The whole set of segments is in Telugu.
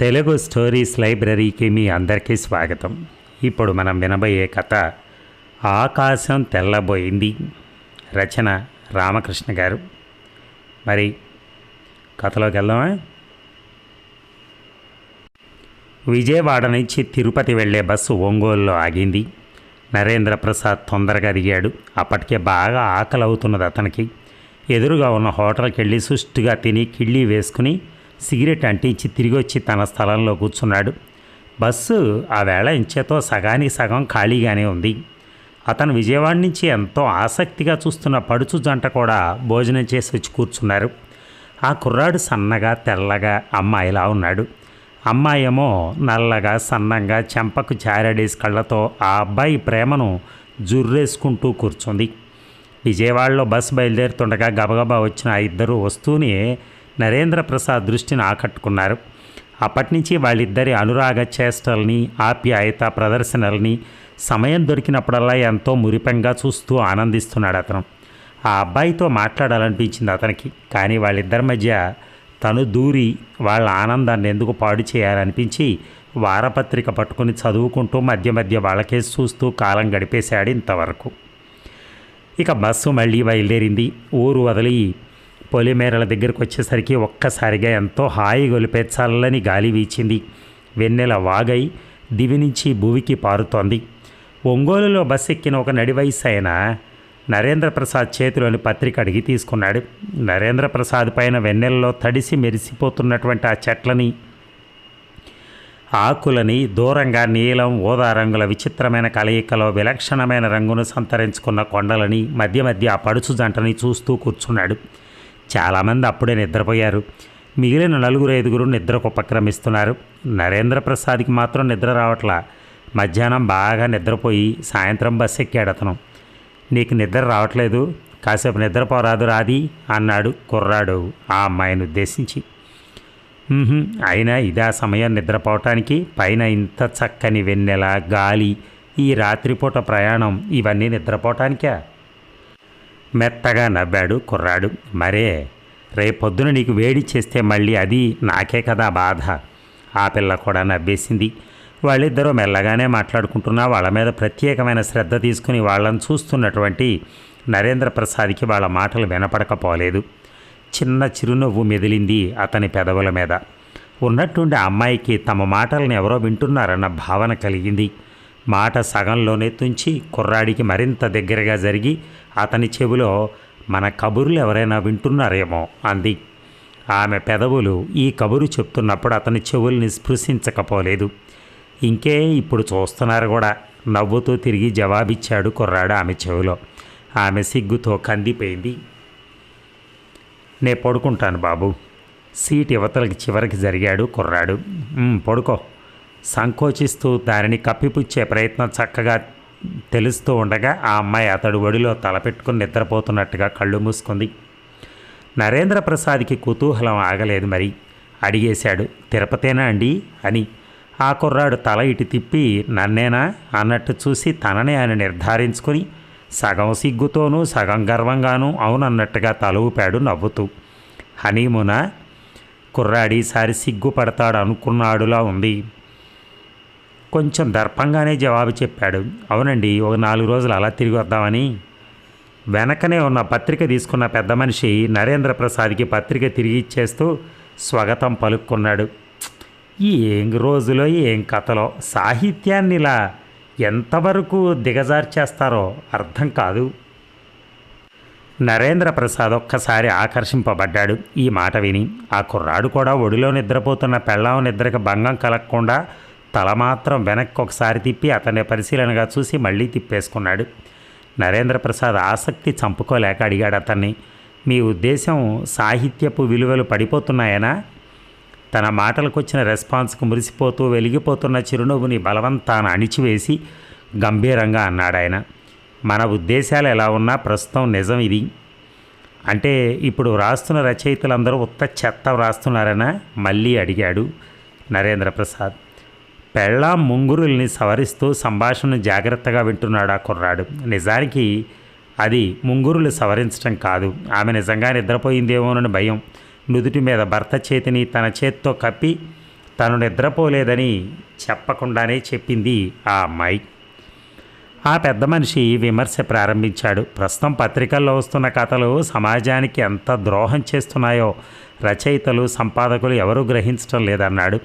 తెలుగు స్టోరీస్ లైబ్రరీకి మీ అందరికీ స్వాగతం. ఇప్పుడు మనం వినబోయే కథ ఆకాశం తెల్లబోయింది. రచన రామకృష్ణ గారు. మరి కథలోకి వెళ్దామా? విజయవాడ నుంచి తిరుపతి వెళ్ళే బస్సు ఒంగోలులో ఆగింది. నరేంద్ర ప్రసాద్ తొందరగా దిగాడు. అప్పటికే బాగా ఆకలి అవుతున్నది అతనికి. ఎదురుగా ఉన్న హోటల్కి వెళ్ళి సుష్టిగా తిని కిళ్ళీ వేసుకుని సిగరెట్ అంటించి తిరిగి వచ్చి తన స్థలంలో కూర్చున్నాడు. బస్సు ఆ వేళ ఇంచేతో సగానికి సగం ఖాళీగానే ఉంది. అతను విజయవాడ నుంచి ఎంతో ఆసక్తిగా చూస్తున్న పడుచు జంట కూడా భోజనం చేసి వచ్చి కూర్చున్నారు. ఆ కుర్రాడు సన్నగా తెల్లగా అమ్మాయిలా ఉన్నాడు. అమ్మాయేమో నల్లగా సన్నంగా చెంపకు చారడేసి కళ్ళతో ఆ అబ్బాయి ప్రేమను జుర్రేసుకుంటూ కూర్చుంది. విజయవాడలో బస్సు బయలుదేరుతుండగా గబగబా వచ్చిన ఆ ఇద్దరు వస్తూనే నరేంద్ర ప్రసాద్ దృష్టిని ఆకట్టుకున్నారు. అప్పటి నుంచి వాళ్ళిద్దరి అనురాగ చేష్టల్ని ఆప్యాయత ప్రదర్శనల్ని సమయం దొరికినప్పుడల్లా ఎంతో మురిపెంగా చూస్తూ ఆనందిస్తున్నాడు అతను. ఆ అబ్బాయితో మాట్లాడాలనిపించింది అతనికి. కానీ వాళ్ళిద్దరి మధ్య తను దూరి వాళ్ళ ఆనందాన్ని ఎందుకు పాడు చేయాలనిపించి వారపత్రిక పట్టుకుని చదువుకుంటూ మధ్య మధ్య వాళ్ళకే చూస్తూ కాలం గడిపేశాడు ఇంతవరకు. ఇక బస్సు మళ్ళీ బయలుదేరింది. ఊరు వదిలి పొలిమేరల దగ్గరకు వచ్చేసరికి ఒక్కసారిగా ఎంతో హాయి గొలిపే చల్లని గాలి వీచింది. వెన్నెల వాగై దివి నుంచి భూమికి పారుతోంది. ఒంగోలులో బస్సు ఎక్కిన ఒక నడివయసు అయిన నరేంద్ర ప్రసాద్ చేతిలోని పత్రిక అడిగి తీసుకున్నాడు. నరేంద్ర ప్రసాద్ పైన వెన్నెలలో తడిసి మెరిసిపోతున్నటువంటి ఆ చెట్లని ఆకులని దూరంగా నీలం ఊదా రంగుల విచిత్రమైన కలయికలో విలక్షణమైన రంగును సంతరించుకున్న కొండలని మధ్య మధ్య ఆ పడుచు జంటని చూస్తూ కూర్చున్నాడు. చాలామంది అప్పుడే నిద్రపోయారు. మిగిలిన నలుగురు ఐదుగురు నిద్రకు ఉపక్రమిస్తున్నారు నరేంద్ర ప్రసాద్కి మాత్రం నిద్ర రావట్లా. మధ్యాహ్నం బాగా నిద్రపోయి సాయంత్రం బస్సు ఎక్కాడు అతను. నీకు నిద్ర రావట్లేదు. కాసేపు నిద్రపోరాదు రాది అన్నాడు కుర్రాడు ఆ అమ్మాయిని ఉద్దేశించి. అయినా ఇదే సమయం నిద్రపోవటానికి. పైన ఇంత చక్కని వెన్నెల గాలి ఈ రాత్రిపూట ప్రయాణం ఇవన్నీ నిద్రపోవటానికా? మెత్తగా నవ్వాడు కుర్రాడు. మరే రేపొద్దున నీకు వేడి చేస్తే మళ్ళీ అది నాకే కదా బాధ. ఆ పిల్ల కూడా నవ్వేసింది. వాళ్ళిద్దరూ మెల్లగానే మాట్లాడుకుంటున్నా వాళ్ళ మీద ప్రత్యేకమైన శ్రద్ధ తీసుకుని వాళ్ళని చూస్తున్నటువంటి నరేంద్ర ప్రసాద్కి వాళ్ళ మాటలు వినపడకపోలేదు. చిన్న చిరునవ్వు మెదిలింది అతని పెదవుల మీద. ఉన్నట్టుండి అమ్మాయికి తమ మాటలను ఎవరో వింటున్నారన్న భావన కలిగింది. మాట సగంలోనే తుంచి కుర్రాడికి మరింత దగ్గరగా జరిగి అతని చెవిలో మన కబుర్లు ఎవరైనా వింటున్నారేమో అంది. ఆమె పెదవులు ఈ కబురు చెప్తున్నప్పుడు అతని చెవుల్ని స్పృశించకపోలేదు. ఇంకే ఇప్పుడు చూస్తున్నారు కూడా. నవ్వుతూ తిరిగి జవాబిచ్చాడు కుర్రాడు ఆమె చెవిలో. ఆమె సిగ్గుతో కందిపోయింది. నే పడుకుంటాను బాబు. సీట్ యువతలకి చివరికి జరిగాడు కుర్రాడు. పడుకో. సంకోచిస్తూ దానిని కప్పిపుచ్చే ప్రయత్నం చక్కగా తెలుస్తూ ఉండగా ఆ అమ్మాయి అతడు ఒడిలో తలపెట్టుకుని నిద్రపోతున్నట్టుగా కళ్ళు మూసుకుంది. నరేంద్ర ప్రసాద్కి కుతూహలం ఆగలేదు మరి. అడిగేశాడు తిరుపతేనా అండి? అని. ఆ కుర్రాడు తల ఇటు తిప్పి నన్నేనా? అన్నట్టు చూసి తననే ఆయన నిర్ధారించుకుని సగం సిగ్గుతోనూ సగం గర్వంగానూ అవునన్నట్టుగా తల ఊపాడు నవ్వుతూ. హనీమున కుర్రాడీసారి సిగ్గుపడతాడు అనుకున్నాడులా ఉంది. కొంచెం దర్పంగానే జవాబు చెప్పాడు. అవునండి ఒక నాలుగు రోజులు అలా తిరిగి వద్దామని. వెనకనే ఉన్న పత్రిక తీసుకున్న పెద్ద మనిషి నరేంద్ర ప్రసాద్కి పత్రిక తిరిగి ఇచ్చేస్తూ స్వాగతం పలుక్కున్నాడు. ఏం రోజులో ఏం కథలో సాహిత్యాన్ని ఇలా ఎంతవరకు దిగజార్చేస్తారో అర్థం కాదు. నరేంద్ర ప్రసాద్ ఒక్కసారి ఆకర్షింపబడ్డాడు ఈ మాట విని. ఆ కుర్రాడు కూడా ఒడిలో నిద్రపోతున్న పెళ్ళాం నిద్రకు భంగం కలగకుండా తల మాత్రం వెనక్కి ఒకసారి తిప్పి అతన్ని పరిశీలనగా చూసి మళ్ళీ తిప్పేసుకున్నాడు. నరేంద్ర ప్రసాద్ ఆసక్తి చంపుకోలేక అడిగాడు అతన్ని మీ ఉద్దేశం సాహిత్యపు విలువలు పడిపోతున్నాయనా తన మాటలకు వచ్చిన రెస్పాన్స్కు మురిసిపోతూ వెలిగిపోతున్న చిరునవ్వుని బలవంతాన అణిచివేసి గంభీరంగా అన్నాడు ఆయన మన ఉద్దేశాలు ఎలా ఉన్నా ప్రస్తుతం నిజం ఇది. అంటే ఇప్పుడు వ్రాస్తున్న రచయితలందరూ ఉత్త చెత్త వ్రాస్తున్నారనా మళ్ళీ అడిగాడు నరేంద్ర ప్రసాద్ పెళ్ళా ముంగురుల్ని సవరిస్తూ సంభాషణను జాగ్రత్తగా వింటున్నాడు ఆ కుర్రాడు? నిజానికి అది ముంగురులు సవరించడం కాదు. ఆమె నిజంగా నిద్రపోయిందేమోనని భయం. నుదుటి మీద భర్త చేతిని తన చేత్తో కప్పి తను నిద్రపోలేదని చెప్పకుండానే చెప్పింది ఆ అమ్మాయి. ఆ పెద్ద మనిషి విమర్శ ప్రారంభించాడు. ప్రస్తుతం పత్రికల్లో వస్తున్న కథలు సమాజానికి ఎంత ద్రోహం చేస్తున్నాయో రచయితలు సంపాదకులు ఎవరూ గ్రహించడం లేదన్నాడు.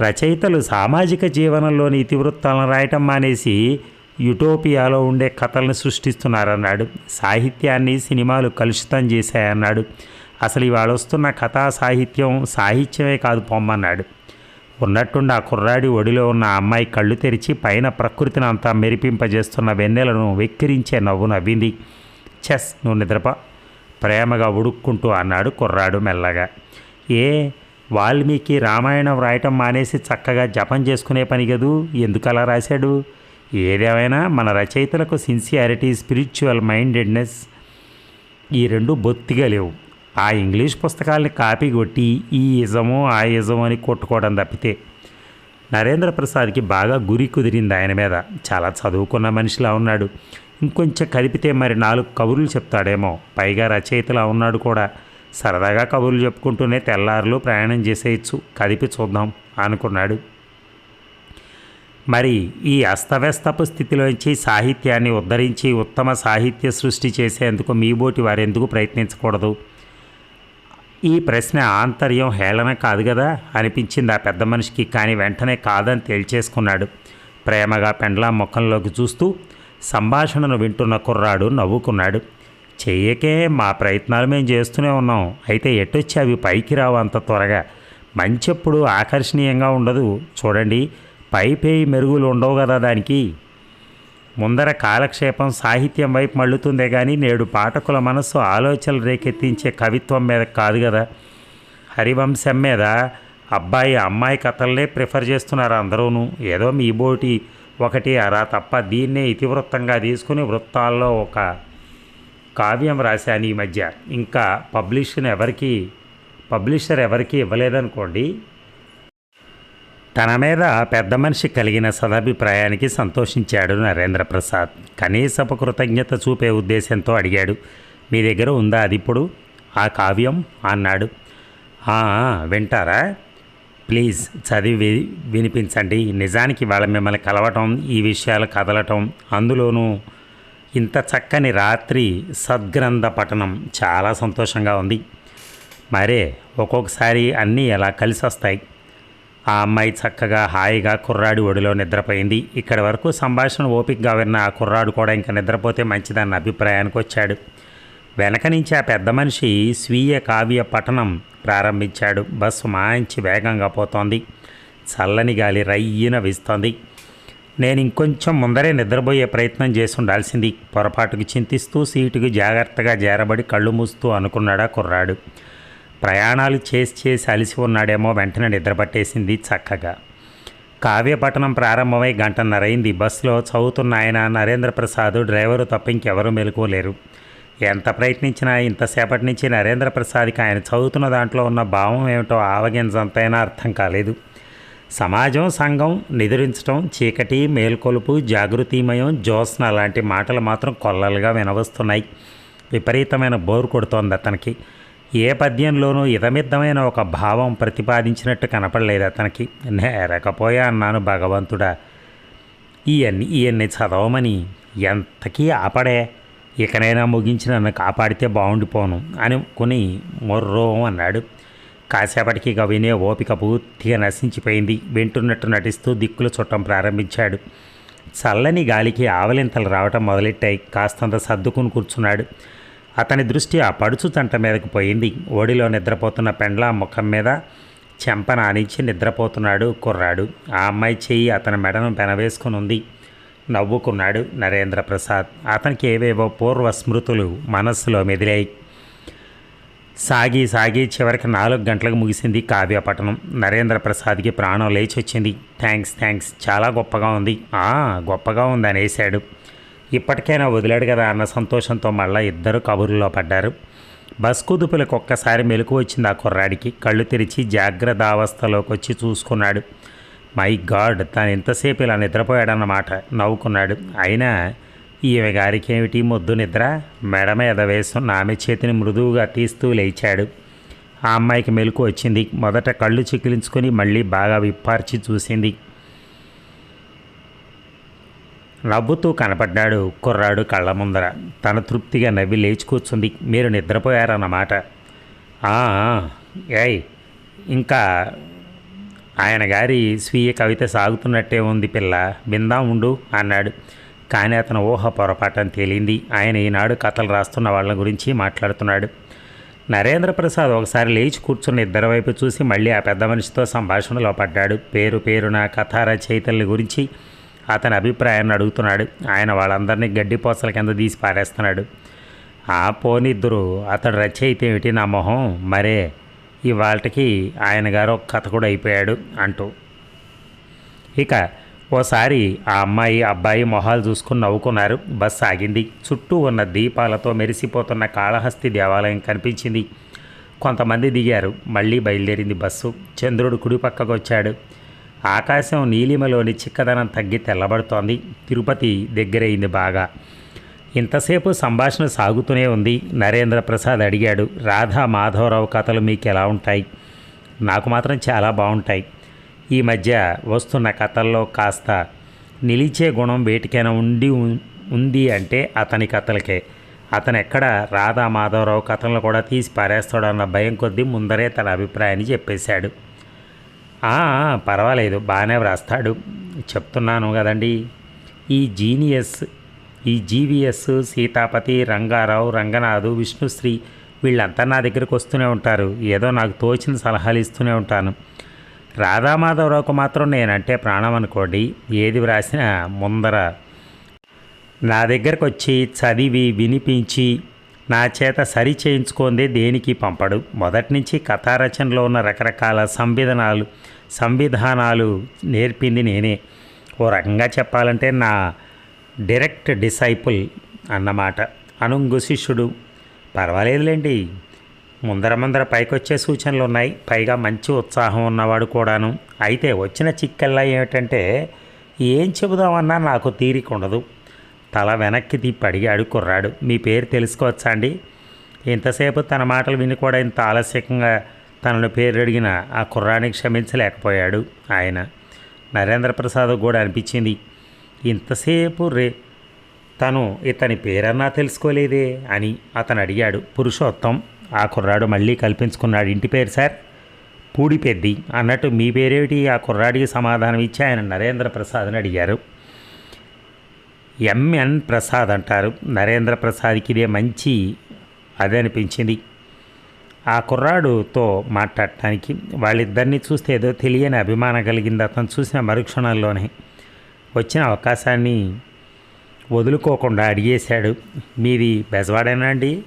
రచయితలు సామాజిక జీవనంలోని ఇతివృత్తాలను రాయటం మానేసి యుటోపియాలో ఉండే కథలను సృష్టిస్తున్నారన్నాడు. సాహిత్యాన్ని సినిమాలు కలుషితం చేశాయన్నాడు. అసలు ఇవాళ వస్తున్న కథా సాహిత్యం సాహిత్యమే కాదు పొమ్మన్నాడు. ఉన్నట్టుండి ఆ కుర్రాడి ఒడిలో ఉన్న అమ్మాయి కళ్ళు తెరిచి పైన ప్రకృతిని అంతా మెరిపింపజేస్తున్న వెన్నెలను వెక్కిరించే నవ్వు నవ్వింది. చెస్ నువ్వు నిద్రపా. ప్రేమగా ఉడుక్కుంటూ అన్నాడు కుర్రాడు మెల్లగా. ఏ వాల్మీకి రామాయణం రాయటం మానేసి చక్కగా జపం చేసుకునే పని కదూ ఎందుకు అలా రాశాడు? ఏదేమైనా మన రచయితలకు సిన్సియారిటీ స్పిరిచువల్ మైండెడ్నెస్ ఈ రెండు బొత్తిగా లేవు. ఆ ఇంగ్లీష్ పుస్తకాల్ని కాపీ కొట్టి ఈ ఇజము ఆ ఇజము అని కొట్టుకోవడం తప్పితే నరేంద్ర ప్రసాద్కి బాగా గురి కుదిరింది ఆయన మీద. చాలా చదువుకున్న మనిషిలా ఉన్నాడు. ఇంకొంచెం కలిపితే మరి నాలుగు కబుర్లు చెప్తాడేమో. పైగా రచయితలా ఉన్నాడు కూడా. సరదాగా కబుర్లు చెప్పుకుంటూనే తెల్లారులు ప్రయాణం చేసేయచ్చు. కదిపి చూద్దాం అనుకున్నాడు. మరి ఈ అస్తవ్యస్తపు స్థితిలోంచి సాహిత్యాన్ని ఉద్ధరించి ఉత్తమ సాహిత్య సృష్టి చేసేందుకు మీబోటి వారెందుకు ప్రయత్నించకూడదు? ఈ ప్రశ్న ఆంతర్యం హేళన కాదు కదా అనిపించింది ఆ పెద్ద మనిషికి కానీ వెంటనే కాదని తేల్చేసుకున్నాడు. ప్రేమగా పెండ్లా ముఖంలోకి చూస్తూ సంభాషణను వింటున్న కుర్రాడు నవ్వుకున్నాడు. చెయ్యకే మా ప్రయత్నాలు మేము చేస్తూనే ఉన్నాం. అయితే ఎటొచ్చి అవి పైకి రావు అంత త్వరగా. మంచెప్పుడు ఆకర్షణీయంగా ఉండదు. చూడండి పైపేయి మెరుగులు ఉండవు కదా దానికి. ముందర కాలక్షేపం సాహిత్యం వైపు మళ్ళుతుందే కానీ నేడు పాఠకుల మనస్సు ఆలోచనలు రేకెత్తించే కవిత్వం మీద కాదు కదా. హరివంశం మీద అబ్బాయి అమ్మాయి కథలనే ప్రిఫర్ చేస్తున్నారు అందరూను. ఏదో మీ బోటి ఒకటి అరా తప్ప దీన్నే ఇతివృత్తంగా తీసుకుని వృత్తాల్లో ఒక కావ్యం రాశాను ఈ మధ్య. ఇంకా పబ్లిషన్ ఎవరికి పబ్లిషర్ ఎవరికి ఇవ్వలేదనుకోండి. తన మీద పెద్ద మనిషి కలిగిన సదాభిప్రాయానికి సంతోషించాడు నరేంద్ర ప్రసాద్. కనీసపు కృతజ్ఞత చూపే ఉద్దేశంతో అడిగాడు మీ దగ్గర ఉందా అది ఇప్పుడు? ఆ కావ్యం? అన్నాడు. వింటారా? ప్లీజ్ చదివి వినిపించండి. నిజానికి వాళ్ళ మిమ్మల్ని కలవటం ఈ విషయాలు కదలటం అందులోనూ ఇంత చక్కని రాత్రి సద్గ్రంథ పఠనం చాలా సంతోషంగా ఉంది. మరే ఒక్కొక్కసారి అన్నీ ఎలా కలిసి వస్తాయి. ఆ అమ్మాయి చక్కగా హాయిగా కుర్రాడి ఒడిలో నిద్రపోయింది. ఇక్కడి వరకు సంభాషణ ఓపికగా విన్న ఆ కుర్రాడు కూడా ఇంకా నిద్రపోతే మంచిదన్న అభిప్రాయానికి వచ్చాడు. వెనక నుంచి ఆ పెద్ద మనిషి స్వీయ కావ్య పఠనం ప్రారంభించాడు. బస్సు మంచి వేగంగా పోతోంది. చల్లని గాలి రయ్యన వీస్తోంది. నేను ఇంకొంచెం ముందరే నిద్రపోయే ప్రయత్నం చేసి ఉండాల్సింది. పొరపాటుకు చింతిస్తూ సీటుకు జాగ్రత్తగా జారబడి కళ్ళు మూస్తూ అనుకున్నాడా కుర్రాడు. ప్రయాణాలు చేసి చేసి అలిసి ఉన్నాడేమో వెంటనే నిద్రపట్టేసింది చక్కగా. కావ్యపట్టణం ప్రారంభమై గంటన్నరైంది బస్సులో చదువుతున్న ఆయన నరేంద్ర ప్రసాద్ డ్రైవరు తప్ప ఇంకెవరూ మెలుకోలేరు. ఎంత ప్రయత్నించినా ఇంతసేపటి నుంచి నరేంద్ర ప్రసాద్కి ఆయన చదువుతున్న దాంట్లో ఉన్న భావం ఏమిటో ఆవగింజంతైనా అర్థం కాలేదు. సమాజం సంఘం నిద్రించడం చీకటి మేల్కొలుపు జాగృతిమయం జ్యోత్స్న లాంటి మాటలు మాత్రం కొల్లలుగా వినవస్తున్నాయి. విపరీతమైన బోరు కొడుతోంది అతనికి. ఏ పద్యంలోనూ ఇదమిద్దమైన ఒక భావం ప్రతిపాదించినట్టు కనపడలేదు అతనికి. నేరకపోయా అన్నాను భగవంతుడా. ఇవన్నీ ఇవన్నీ చదవమని. ఎంతకీ ఆపడే? ఇకనైనా ముగించి నన్ను కాపాడితే బాగుండిపోను అనుకుని మొర్రో అన్నాడు. కాసేపటికి ఇక వినే ఓపిక పూర్తిగా నశించిపోయింది. వింటున్నట్టు నటిస్తూ దిక్కులు చుట్టం ప్రారంభించాడు. చల్లని గాలికి ఆవలింతలు రావటం మొదలెట్టాయి. కాస్తంత సర్దుకుని కూర్చున్నాడు. అతని దృష్టి ఆ పడుచు తంట మీదకు పోయింది. ఓడిలో నిద్రపోతున్న పెండ్ల ముఖం మీద చెంపన ఆనించి నిద్రపోతున్నాడు కుర్రాడు. ఆ అమ్మాయి చెయ్యి అతని మెడను పెనవేసుకుని ఉంది. నవ్వుకున్నాడు నరేంద్ర ప్రసాద్ అతనికి ఏవేవో పూర్వ స్మృతులు మనస్సులో మెదిలాయి. సాగి సాగి చివరికి నాలుగు గంటలకు ముగిసింది కావ్యపట్టణం నరేంద్ర ప్రసాద్కి ప్రాణం లేచి వచ్చింది. Thanks thanks. చాలా గొప్పగా ఉంది. "ఆ, గొప్పగా ఉంది అనేసాడు ఇప్పటికైనా వదిలాడు కదా అన్న సంతోషంతో మళ్ళా ఇద్దరు కబుర్లో పడ్డారు. బస్ కుదుపులకు ఒక్కసారి మెలకు వచ్చింది ఆ కుర్రాడికి. కళ్ళు తెరిచి జాగ్రత్త అవస్థలోకి వచ్చి చూసుకున్నాడు. మై గాడ్ తాను ఎంతసేపు ఇలా నిద్రపోయాడన్నమాట. నవ్వుకున్నాడు. అయినా ఈమె గారికేమిటి మొద్దు నిద్ర? మెడ మీద వేసుకున్న ఆమె చేతిని మృదువుగా తీస్తూ లేచాడు. ఆ అమ్మాయికి మెలకు వచ్చింది. మొదట కళ్ళు చిక్కిలించుకొని మళ్ళీ బాగా విప్పార్చి చూసింది. నవ్వుతూ కనపడ్డాడు కుర్రాడు కళ్ళ ముందర. తన తృప్తిగా నవ్వి లేచి కూర్చుంది. మీరు నిద్రపోయారన్నమాట. ఏయ్ ఇంకా ఆయన గారి స్వీయ కవిత సాగుతున్నట్టే ఉంది పిల్ల. విందాం ఉండు అన్నాడు. కానీ అతను ఊహ పొరపాటని తేలింది. ఆయన ఈనాడు కథలు రాస్తున్న వాళ్ళ గురించి మాట్లాడుతున్నాడు. నరేంద్ర ప్రసాద్ ఒకసారి లేచి కూర్చున్న ఇద్దరి వైపు చూసి మళ్ళీ ఆ పెద్ద మనిషితో సంభాషణలో పడ్డాడు. పేరు పేరున కథా రచయితల గురించి అతని అభిప్రాయాన్ని అడుగుతున్నాడు. ఆయన వాళ్ళందరినీ గడ్డిపోసల కింద తీసి పారేస్తున్నాడు. ఆ పోనిద్దరు అతడు రచయిత ఏమిటి నా మొహం? మరే ఇవాళకి ఆయన గారు ఒక కథ కూడా అయిపోయాడు అంటూ. ఇక ఓసారి ఆ అమ్మాయి అబ్బాయి మొహాలు చూసుకుని నవ్వుకున్నారు. బస్సు ఆగింది. చుట్టూ ఉన్న దీపాలతో మెరిసిపోతున్న కాళహస్తి దేవాలయం కనిపించింది. కొంతమంది దిగారు. మళ్ళీ బయలుదేరింది బస్సు. చంద్రుడు కుడి పక్కకు వచ్చాడు. ఆకాశం నీలిమలోని చిక్కదనం తగ్గి తెల్లబడుతోంది. తిరుపతి దగ్గరైంది బాగా. ఇంతసేపు సంభాషణ సాగుతూనే ఉంది. నరేంద్ర ప్రసాద్ అడిగాడు. రాధా మాధవరావు కథలు మీకు ఎలా ఉంటాయి? నాకు మాత్రం చాలా బాగుంటాయి. ఈ మధ్య వస్తున్న కథల్లో కాస్త నిలిచే గుణం వేటికైనా ఉండి ఉం- ఉంది అంటే అతని కథలకే. అతను ఎక్కడ రాధా మాధవరావు కథలను కూడా తీసి పారేస్తాడన్న భయం కొద్దీ ముందరే తన అభిప్రాయాన్ని చెప్పేశాడు. పర్వాలేదు బాగానే వ్రాస్తాడు. చెప్తున్నాను కదండి. ఈ జీనియస్ ఈ జీవిఎస్ సీతాపతి రంగారావు రంగనాథు విష్ణుశ్రీ వీళ్ళంతా నా దగ్గరికి వస్తూనే ఉంటారు. ఏదో నాకు తోచిన సలహాలు ఇస్తూనే ఉంటాను. రాధామాధవరావుకు మాత్రం నేనంటే ప్రాణం అనుకోండి ఏది వ్రాసినా ముందర నా దగ్గరకు వచ్చి చదివి వినిపించి నా చేత సరి చేయించుకుందే దేనికి పంపడు. మొదటి నుంచి కథారచనలో ఉన్న రకరకాల సంవిధానాలు సంవిధానాలు నేర్పింది నేనే. ఓ రకంగా చెప్పాలంటే నా డైరెక్ట్ డిసైపుల్ అన్నమాట. అనుంగు శిష్యుడు. పర్వాలేదులేండి. ముందర ముందర పైకొచ్చే సూచనలు ఉన్నాయి పైగా మంచి ఉత్సాహం ఉన్నవాడు కూడాను. అయితే వచ్చిన చిక్కల్లా ఏమిటంటే ఏం చెబుదామన్నా నాకు తీరిక ఉండదు తల వెనక్కి తిప్పి అడిగాడు కుర్రాడు. మీ పేరు తెలుసుకోవచ్చా అండి? ఇంతసేపు తన మాటలు విని కూడా ఇంత ఆలస్యంగా తనను పేరు అడిగిన ఆ కుర్రానికి క్షమించలేకపోయాడు ఆయన. నరేంద్ర ప్రసాద్ కూడా అనిపించింది. ఇంతసేపు రే తను ఇతని పేరన్నా తెలుసుకోలేదే? అని అతను అడిగాడు. పురుషోత్తం ఆ కుర్రాడు మళ్ళీ కల్పించుకున్నాడు. ఇంటి పేరు సార్? పూడిపెద్ది అన్నట్టు మీ పేరేమిటి? ఆ కుర్రాడికి సమాధానం ఇచ్చి ఆయన నరేంద్ర ప్రసాద్ని అడిగారు. ఎంఎన్ ప్రసాద్ అంటారు. నరేంద్ర ప్రసాద్కి ఇదే మంచి అదే అనిపించింది. ఆ కుర్రాడుతో మాట్లాడటానికి వాళ్ళిద్దరిని చూస్తే ఏదో తెలియని అభిమానం కలిగింది. అతను చూసిన మరుక్షణంలోనే వచ్చిన అవకాశాన్ని వదులుకోకుండా అడిగేశాడు. మీది బెజవాడేనా అండి?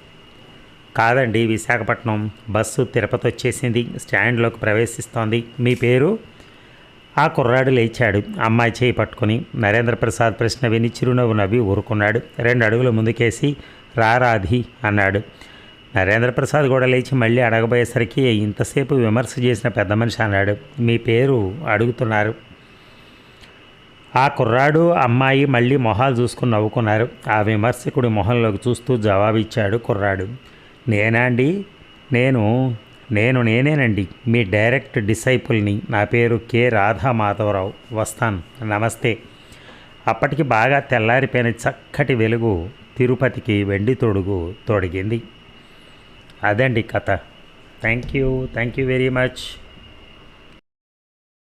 కాదండి విశాఖపట్నం బస్సు తిరుపతి వచ్చేసింది స్టాండ్లోకి ప్రవేశిస్తోంది. మీ పేరు? ఆ కుర్రాడు లేచాడు. అమ్మాయి చేయి పట్టుకుని నరేంద్ర ప్రసాద్ ప్రశ్న విని చిరునవ్వు నవ్వి ఊరుకున్నాడు. రెండు అడుగులు ముందుకేసి రారాధి అన్నాడు. నరేంద్ర ప్రసాద్ కూడా లేచి మళ్ళీ అడగబోయేసరికి ఇంతసేపు విమర్శ చేసిన పెద్ద మనిషి అన్నాడు. మీ పేరు? అడుగుతున్నారు. ఆ కుర్రాడు అమ్మాయి మళ్ళీ మొహాలు చూసుకుని నవ్వుకున్నారు. ఆ విమర్శకుడి మొహంలోకి చూస్తూ జవాబిచ్చాడు కుర్రాడు. నేనా అండి నేను నేను నేనేనండి. మీ డైరెక్ట్ డిసైపుల్ని. నా పేరు కె. రాధా మాధవరావు వస్తాను. నమస్తే. అప్పటికి బాగా తెల్లారిపోయిన చక్కటి వెలుగు తిరుపతికి వెండి తొడుగు తొడిగింది. అదండి కథ. Thank you. Thank you very much.